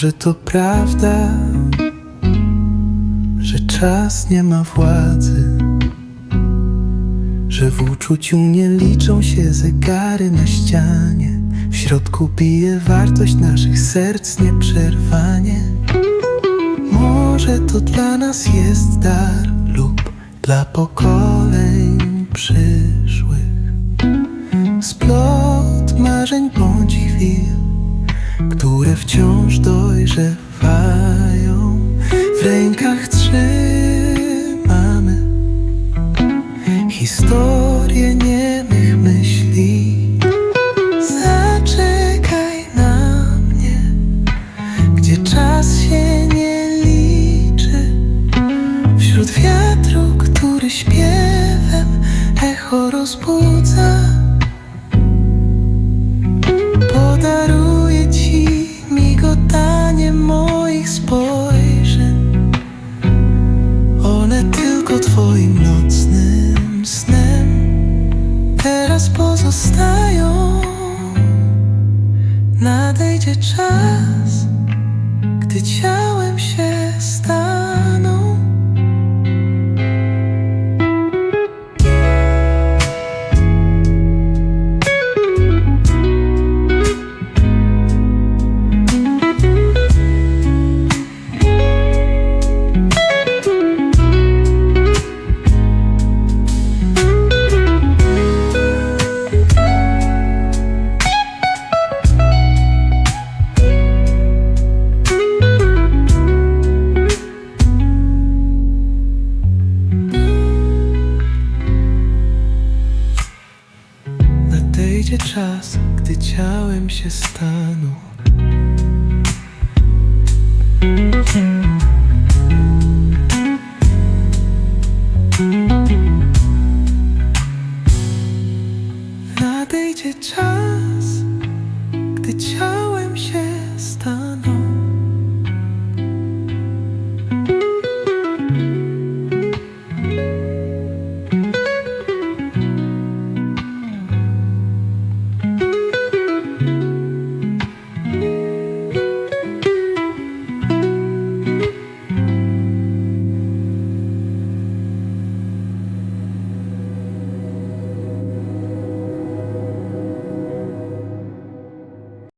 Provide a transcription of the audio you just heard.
może to prawda, że czas nie ma władzy, że w uczuciu nie liczą się zegary na ścianie. W środku bije wartość naszych serc nieprzerwanie. Może to dla nas jest dar lub dla pokoleń przyszłych. Które wciąż dojrzewają. W rękach trzymamy historię niemych myśli. Zaczekaj na mnie, gdzie czas się nie liczy. Wśród wiatru, teraz pozostają. Nadejdzie czas, gdy ciałem się staną. przyjdzie czas, gdy ciałem się stanu Nadejdzie czas, gdy ciało